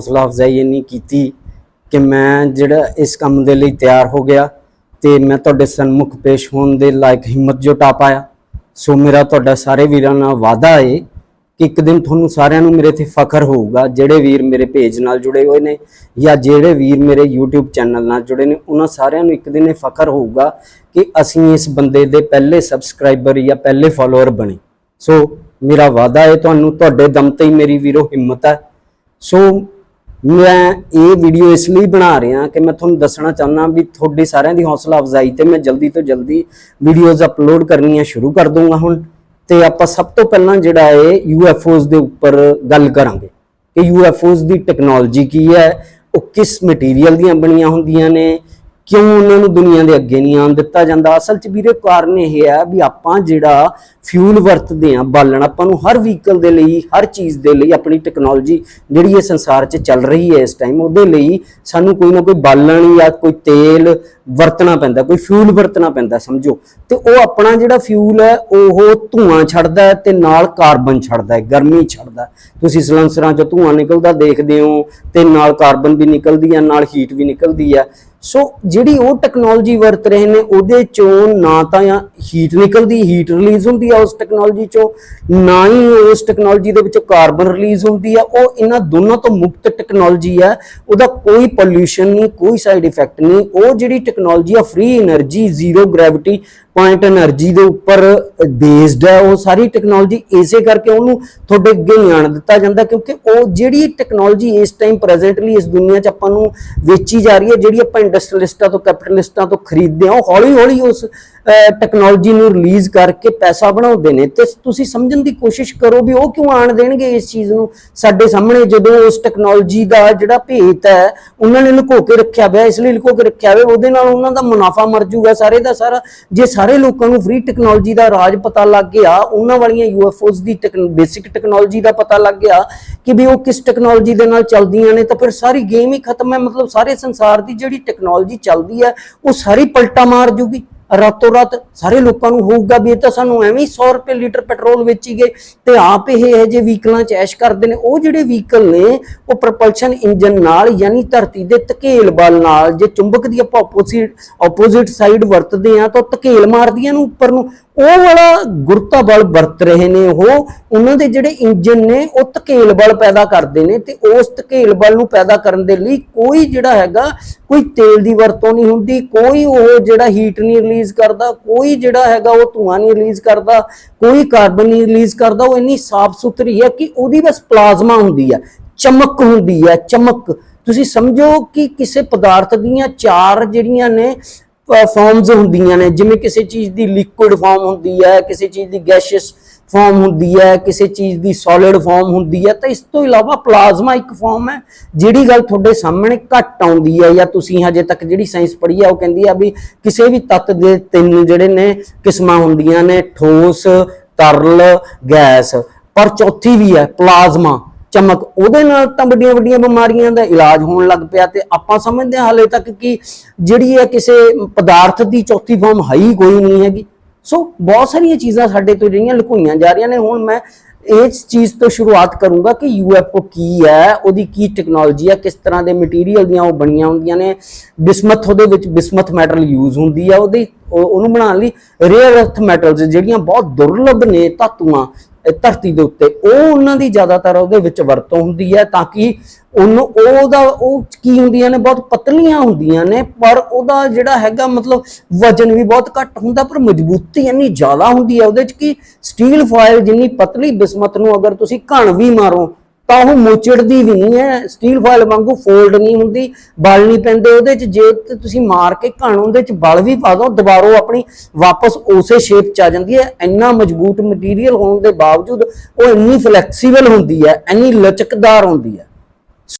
ਹੌਸਲਾ ਅਫਜ਼ਾਈ ਇੰਨੀ ਕੀਤੀ ਕਿ ਮੈਂ ਜਿਹੜਾ ਇਸ ਕੰਮ ਦੇ ਲਈ ਤਿਆਰ ਹੋ ਗਿਆ ਤੇ ਮੈਂ ਤੁਹਾਡੇ ਸਨਮੁਖ ਪੇਸ਼ ਹੋਣ ਦੇ ਲਾਇਕ ਹਿੰਮਤ ਜੁਟਾ ਪਾਇਆ। ਸੋ ਮੇਰਾ ਤੁਹਾਡਾ ਸਾਰੇ ਵੀਰਾਂ ਨਾਲ ਵਾਅਦਾ ਏ ਕਿ ਇੱਕ ਦਿਨ ਤੁਹਾਨੂੰ ਸਾਰਿਆਂ ਨੂੰ ਮੇਰੇ ਤੇ ਫਖਰ ਹੋਊਗਾ, ਜਿਹੜੇ ਵੀਰ ਮੇਰੇ ਪੇਜ ਨਾਲ ਜੁੜੇ ਹੋਏ ਨੇ ਜਾਂ ਜਿਹੜੇ ਵੀਰ ਮੇਰੇ YouTube ਚੈਨਲ ਨਾਲ ਜੁੜੇ ਨੇ, ਉਹਨਾਂ ਸਾਰਿਆਂ ਨੂੰ ਇੱਕ ਦਿਨ ਇਹ ਫਖਰ ਹੋਊਗਾ ਕਿ ਅਸੀਂ ਇਸ ਬੰਦੇ ਦੇ ਪਹਿਲੇ ਸਬਸਕ੍ਰਾਈਬਰ ਜਾਂ ਪਹਿਲੇ ਫਾਲੋਅਰ ਬਣੇ। ਸੋ ਮੇਰਾ ਵਾਅਦਾ ਹੈ ਤੁਹਾਨੂੰ, ਤੁਹਾਡੇ ਦਮ ਤੇ ਹੀ ਮੇਰੀ ਵੀਰੋ ਹਿੰਮਤ ਹੈ। ਸੋ ਮੈਂ ਇਹ ਵੀਡੀਓ ਇਸ ਲਈ ਬਣਾ ਰਿਹਾ ਕਿ ਮੈਂ ਤੁਹਾਨੂੰ ਦੱਸਣਾ ਚਾਹੁੰਦਾ ਵੀ ਤੁਹਾਡੀ ਸਾਰਿਆਂ ਦੀ ਹੌਸਲਾ ਅਫਜ਼ਾਈ ਤੇ ਮੈਂ ਜਲਦੀ ਤੋਂ ਜਲਦੀ ਵੀਡੀਓਜ਼ ਅਪਲੋਡ ਕਰਨੀਆਂ ਸ਼ੁਰੂ ਕਰ ਦੂੰਗਾ ਹੁਣ। ਤੇ ਆਪਾਂ ਸਭ ਤੋਂ ਪਹਿਲਾਂ ਜਿਹੜਾ ਹੈ UFOs ਦੇ ਉੱਪਰ ਗੱਲ ਕਰਾਂਗੇ ਕਿ UFOs ਦੀ ਟੈਕਨੋਲੋਜੀ ਕੀ ਹੈ, ਉਹ ਕਿਸ ਮਟੀਰੀਅਲ ਦੀਆਂ ਬਣੀਆਂ ਹੁੰਦੀਆਂ ਨੇ ਕਿਉਂ ਉਹਨਾਂ ਨੂੰ ਦੁਨੀਆ ਦੇ ਅੱਗੇ ਨਹੀਂ ਆਉਣ ਦਿੱਤਾ ਜਾਂਦਾ? ਅਸਲ 'ਚ ਵੀਰੇ ਕਾਰਨ ਇਹ ਹੈ ਵੀ ਆਪਾਂ ਜਿਹੜਾ ਫਿਊਲ ਵਰਤਦੇ ਆ ਬਾਲਣ, ਆਪਾਂ ਨੂੰ ਹਰ ਵਹੀਕਲ ਦੇ ਲਈ, ਹਰ ਚੀਜ਼ ਦੇ ਲਈ ਆਪਣੀ ਟੈਕਨੋਲੋਜੀ ਜਿਹੜੀ ਇਹ ਸੰਸਾਰ 'ਚ ਚੱਲ ਰਹੀ ਹੈ ਇਸ ਟਾਈਮ ਉਹਦੇ ਲਈ ਸਾਨੂੰ ਕੋਈ ਨਾ ਕੋਈ ਬਾਲਣ ਜਾਂ ਕੋਈ ਤੇਲ ਵਰਤਣਾ ਪੈਂਦਾ, ਕੋਈ ਫਿਊਲ ਵਰਤਣਾ ਪੈਂਦਾ, ਸਮਝੋ। ਤੇ ਉਹ ਆਪਣਾ ਜਿਹੜਾ ਫਿਊਲ ਹੈ, ਉਹ ਧੂਆਂ ਛੱਡਦਾ ਹੈ ਤੇ ਨਾਲ ਕਾਰਬਨ ਛੱਡਦਾ ਹੈ, ਗਰਮੀ ਛੱਡਦਾ ਤੁਸੀਂ ਸਲੈਂਸਰਾਂ 'ਚੋਂ ਧੂਆਂ ਨਿਕਲਦਾ, ਦੇਖਦੇ ਹੋ ਤੇ ਨਾਲ ਕਾਰਬਨ ਵੀ ਨਿਕਲਦੀ ਹੈ, ਨਾਲ ਹੀਟ ਵੀ ਨਿਕਲਦੀ ਹੈ। ਸੋ ਜਿਹੜੀ ਉਹ ਟੈਕਨੋਲੋਜੀ ਵਰਤ ਰਹੇ ਨੇ, ਉਹਦੇ ਚੋਂ ਨਾ ਤਾਂ ਹੀਟ ਨਿਕਲਦੀ ਹੀਟ ਰਿਲੀਜ਼ ਹੁੰਦੀ ਆ ਉਸ ਟੈਕਨੋਲੋਜੀ ਚੋਂ, ਨਾ ਹੀ ਉਸ ਟੈਕਨੋਲੋਜੀ ਦੇ ਵਿੱਚੋਂ ਕਾਰਬਨ ਰਿਲੀਜ਼ ਹੁੰਦੀ ਆ। ਉਹ ਇਹਨਾਂ ਦੋਨਾਂ ਤੋਂ ਮੁਕਤ ਟੈਕਨੋਲੋਜੀ ਆ, ਉਹਦਾ ਕੋਈ ਪੋਲਿਊਸ਼ਨ ਨਹੀਂ, ਕੋਈ ਸਾਈਡ ਇਫੈਕਟ ਨਹੀਂ। ਉਹ ਜਿਹੜੀ ਟੈਕਨੋਲੋਜੀ ਆ free energy zero gravity point energy ਦੇ ਉੱਪਰ ਬੇਸਡ ਹੈ, ਉਹ ਸਾਰੀ ਟੈਕਨੋਲੋਜੀ ਇਸੇ ਕਰਕੇ ਉਹਨੂੰ ਤੁਹਾਡੇ ਅੱਗੇ ਲਿਆਣ ਦਿੱਤਾ ਜਾਂਦਾ ਕਿਉਂਕਿ ਉਹ ਜਿਹੜੀ ਟੈਕਨੋਲੋਜੀ ਇਸ ਟਾਈਮ ਪ੍ਰੈਜ਼ੈਂਟਲੀ ਇਸ ਦੁਨੀਆ 'ਚ ਆਪਾਂ ਨੂੰ ਵੇਚੀ ਜਾ ਰਹੀ ਹੈ, ਜਿਹੜੀ ਆਪਾਂ ਇੰਡਸਟਰੀਅਲਿਸਟਾਂ ਤੋਂ ਕੈਪੀਟਲਿਸਟਾਂ ਤੋਂ ਖਰੀਦਦੇ ਹਾਂ, ਉਹ ਹੌਲੀ-ਹੌਲੀ ਉਸ ਟੈਕਨੋਲੋਜੀ ਨੂੰ ਰਿਲੀਜ਼ ਕਰਕੇ ਪੈਸਾ ਬਣਾਉਂਦੇ ਨੇ। ਤੇ ਤੁਸੀਂ ਸਮਝਣ ਦੀ ਕੋਸ਼ਿਸ਼ ਕਰੋ ਵੀ ਉਹ ਕਿਉਂ ਆਣ ਦੇਣਗੇ ਇਸ ਚੀਜ਼ ਨੂੰ? ਸਾਡੇ ਸਾਹਮਣੇ ਜਦੋਂ ਉਸ ਟੈਕਨੋਲੋਜੀ ਦਾ ਜਿਹੜਾ ਭੇਤ ਹੈ, ਉਹਨਾਂ ਨੇ ਲੁਕੋ ਕੇ ਰੱਖਿਆ ਹੋਇਆ, ਇਸ ਲਈ ਲੁਕੋ ਕੇ ਰੱਖਿਆ ਹੋਇਆ, ਉਹਦੇ ਨਾਲ ਉਹਨਾਂ ਦਾ ਮੁਨਾਫਾ ਮਰ ਜਾਊਗਾ ਸਾਰੇ ਦਾ ਸਾਰਾ। ਜੇ ਸਾਰੇ ਲੋਕਾਂ ਨੂੰ ਫ੍ਰੀ ਟੈਕਨੋਲੋਜੀ ਦਾ ਰਾਜ ਪਤਾ ਲੱਗ ਗਿਆ, ਉਹਨਾਂ ਵਾਲੀਆਂ UFOs ਦੀ ਬੇਸਿਕ ਟੈਕਨੋਲੋਜੀ ਦਾ ਪਤਾ ਲੱਗ ਗਿਆ ਕਿ ਵੀ ਉਹ ਕਿਸ ਟੈਕਨੋਲੋਜੀ ਦੇ ਨਾਲ ਚੱਲਦੀਆਂ ਨੇ, ਤਾਂ ਫਿਰ ਸਾਰੀ ਗੇਮ ਹੀ ਖਤਮ ਹੈ। ਮਤਲਬ ਸਾਰੇ ਸੰਸਾਰ ਦੀ ਜਿਹੜੀ ਟੈਕਨੋਲੋਜੀ ਚੱਲਦੀ ਹੈ, ਉਹ ਸਾਰੀ ਪਲਟਾ ਮਾਰ ਜੂਗੀ। ਰਾਤੋਂ ਰਾਤ ਸਾਰੇ ਲੋਕਾਂ ਨੂੰ ਹੋਊਗਾ ਵੀ ਇਹ ਤਾਂ ਸਾਨੂੰ ਐਵੇਂ 100 ਰੁਪਏ ਲੀਟਰ ਪੈਟਰੋਲ ਵੇਚੀ ਗਏ ਤੇ ਆਪ ਇਹ ਇਹ ਜੇ ਵਹੀਕਲਾਂ 'ਚ ਐਸ਼ ਕਰਦੇ ਨੇ। ਉਹ ਜਿਹੜੇ ਵਹੀਕਲ ਨੇ, ਉਹ ਪ੍ਰੋਪਲਸ਼ਨ ਇੰਜਨ ਨਾਲ ਯਾਨੀ ਧਰਤੀ ਦੇ ਧਕੇਲ ਬਲ ਨਾਲ ਜੇ ਚੁੰਬਕ ਦੀ ਆਪਾਂ ਆਪੋਜ਼ਿਟ ਆਪੋਜ਼ਿਟ ਸਾਈਡ ਵਰਤਦੇ ਆ ਤਾਂ ਉਹ ਧਕੇਲ ਮਾਰਦੀਆਂ ਨੂੰ ਉੱਪਰ ਨੂੰ। ਉਹ ਵਾਲਾ ਗੁਰਤਾ ਬਲ ਵਰਤ ਰਹੇ ਨੇ ਉਹ, ਉਹਨਾਂ ਦੇ ਜਿਹੜੇ ਇੰਜਨ ਨੇ, ਉਹ ਧਕੇਲ ਬਲ ਪੈਦਾ ਕਰਦੇ ਨੇ ਤੇ ਉਸ ਧਕੇਲ ਬਲ ਨੂੰ ਪੈਦਾ ਕਰਨ ਦੇ ਲਈ ਕੋਈ ਜਿਹੜਾ ਹੈਗਾ, ਕੋਈ ਤੇਲ ਦੀ ਵਰਤੋਂ ਨਹੀਂ ਹੁੰਦੀ, ਕੋਈ ਉਹ ਜਿਹੜਾ ਹੀਟ ਨਹੀਂ ਰਿਲੀਜ਼ ਕਰਦਾ, ਕੋਈ ਜਿਹੜਾ ਹੈਗਾ ਉਹ ਧੂਆਂ ਨਹੀਂ ਰਿਲੀਜ਼ ਕਰਦਾ, ਕੋਈ ਕਾਰਬਨ ਨਹੀਂ ਰਿਲੀਜ਼ ਕਰਦਾ, ਉਹ ਇੰਨੀ ਸਾਫ਼ ਸੁਥਰੀ ਹੈ ਕਿ ਉਹਦੀ ਬਸ ਪਲਾਜ਼ਮਾ ਹੁੰਦੀ ਹੈ ਚਮਕ ਹੁੰਦੀ ਹੈ ਚਮਕ। ਤੁਸੀਂ ਸਮਝੋ ਕਿ ਕਿਸੇ ਪਦਾਰਥ ਦੀਆਂ ਚਾਰ ਜਿਹੜੀਆਂ ਨੇ ਫਾਰਮਸ ਹੁੰਦੀਆਂ ਨੇ, ਜਿਵੇਂ ਕਿਸੇ ਚੀਜ਼ ਦੀ ਲਿਕੁਇਡ ਫਾਰਮ ਹੁੰਦੀ ਹੈ, ਕਿਸੇ ਚੀਜ਼ ਦੀ ਗੈਸ਼ੀਅਸ ਫਾਰਮ ਹੁੰਦੀ ਹੈ, ਕਿਸੇ ਚੀਜ਼ ਦੀ ਸੋਲਿਡ ਫਾਰਮ ਹੁੰਦੀ ਹੈ, ਤਾਂ ਇਸ ਤੋਂ ਇਲਾਵਾ ਪਲਾਜ਼ਮਾ ਇੱਕ ਫਾਰਮ ਹੈ, ਜਿਹੜੀ ਗੱਲ ਤੁਹਾਡੇ ਸਾਹਮਣੇ ਘੱਟ ਆਉਂਦੀ ਹੈ ਜਾਂ ਤੁਸੀਂ ਹਜੇ ਤੱਕ ਜਿਹੜੀ ਸਾਇੰਸ ਪੜ੍ਹੀ ਹੈ, ਉਹ ਕਹਿੰਦੀ ਆ ਵੀ ਕਿਸੇ ਵੀ ਤੱਤ ਦੇ ਤਿੰਨ ਜਿਹੜੇ ਨੇ ਕਿਸਮਾਂ ਹੁੰਦੀਆਂ ਨੇ, ਠੋਸ, ਤਰਲ, ਗੈਸ, ਪਰ ਚੌਥੀ ਵੀ ਹੈ ਪਲਾਜ਼ਮਾ ਚਮਕ, ਉਹਦੇ ਨਾਲ ਤਾਂ ਵੱਡੀਆਂ ਵੱਡੀਆਂ ਬਿਮਾਰੀਆਂ ਦਾ ਇਲਾਜ ਹੋਣ ਲੱਗ ਪਿਆ ਤੇ ਆਪਾਂ ਸਮਝਦੇ ਹਾਂ ਹਾਲੇ ਤੱਕ ਕਿ ਜਿਹੜੀ ਹੈ ਕਿਸੇ ਪਦਾਰਥ ਦੀ ਚੌਥੀ ਫਾਰਮ ਹੈ ਹੀ ਕੋਈ ਨਹੀਂ ਹੈਗੀ। ਸੋ ਬਹੁਤ ਸਾਰੀਆਂ ਚੀਜ਼ਾਂ ਸਾਡੇ ਤੋਂ ਜਿਹੜੀਆਂ ਲੁਕੋਈਆਂ ਜਾ ਰਹੀਆਂ ਨੇ। ਹੁਣ ਮੈਂ ਇਸ ਚੀਜ਼ ਤੋਂ ਸ਼ੁਰੂਆਤ ਕਰੂੰਗਾ ਕਿ UFO ਕੀ ਹੈ, ਉਹਦੀ ਕੀ ਟੈਕਨੋਲੋਜੀ ਹੈ, ਕਿਸ ਤਰ੍ਹਾਂ ਦੇ ਮਟੀਰੀਅਲ ਦੀਆਂ ਉਹ ਬਣੀਆਂ ਹੁੰਦੀਆਂ ਨੇ। ਬਿਸਮਥ ਉਹਦੇ ਵਿੱਚ ਬਿਸਮਥ ਮੈਟਲ ਯੂਜ਼ ਹੁੰਦੀ ਹੈ ਉਹਦੀ। ਉਹਨੂੰ ਬਣਾਉਣ ਲਈ ਰੇਅਰ ਅਰਥ ਮੈਟਲਸ ਜਿਹੜੀਆਂ ਬਹੁਤ ਦੁਰਲੱਭ ਨੇ ਧਾਤੂਆਂ। ਧਰਤੀ ਦੇ ਉੱਤੇ, ਉਹ ਉਹਨਾਂ ਦੀ ਜ਼ਿਆਦਾਤਰ ਉਹਦੇ ਵਿੱਚ ਵਰਤੋਂ ਹੁੰਦੀ ਹੈ ਤਾਂ ਕਿ ਉਹਨੂੰ, ਉਹਦਾ, ਉਹ ਕੀ ਹੁੰਦੀਆਂ ਨੇ, ਬਹੁਤ ਪਤਲੀਆਂ ਹੁੰਦੀਆਂ ਨੇ, ਪਰ ਉਹਦਾ ਜਿਹੜਾ ਹੈਗਾ ਮਤਲਬ ਵਜਨ ਵੀ ਬਹੁਤ ਘੱਟ ਹੁੰਦਾ, ਪਰ ਮਜ਼ਬੂਤੀ ਇੰਨੀ ਜ਼ਿਆਦਾ ਹੁੰਦੀ ਹੈ ਉਹਦੇ ਚ ਕਿ ਸਟੀਲ ਫਾਇਲ ਜਿੰਨੀ ਪਤਲੀ ਬਿਸਮਤ ਨੂੰ ਅਗਰ ਤੁਸੀਂ ਘਣ ਵੀ ਮਾਰੋ ਤਾਂ ਉਹ ਮੋਚੜਦੀ ਵੀ ਨਹੀਂ ਹੈ ਸਟੀਲ ਫਾਇਲ ਵਾਂਗੂ ਫੋਲਡ ਨਹੀਂ ਹੁੰਦੀ, ਬਲ ਨਹੀਂ ਪੈਂਦੇ, ਉਹਦੇ ਚ ਜੇ ਤੁਸੀਂ ਮਾਰ ਕੇ ਘਣ ਉਹਦੇ ਚ ਬਲ ਵੀ ਪਾ ਦੋ, ਦੁਬਾਰੋ ਆਪਣੀ ਵਾਪਸ ਉਸੇ ਸ਼ੇਪ ਚ ਆ ਜਾਂਦੀ ਹੈ, ਇੰਨਾ ਮਜ਼ਬੂਤ ਮਟੀਰੀਅਲ ਹੋਣ ਦੇ ਬਾਵਜੂਦ ਉਹ ਇੰਨੀ ਫਲੈਕਸੀਬਲ ਹੁੰਦੀ ਹੈ, ਇੰਨੀ ਲਚਕਦਾਰ ਹੁੰਦੀ ਹੈ।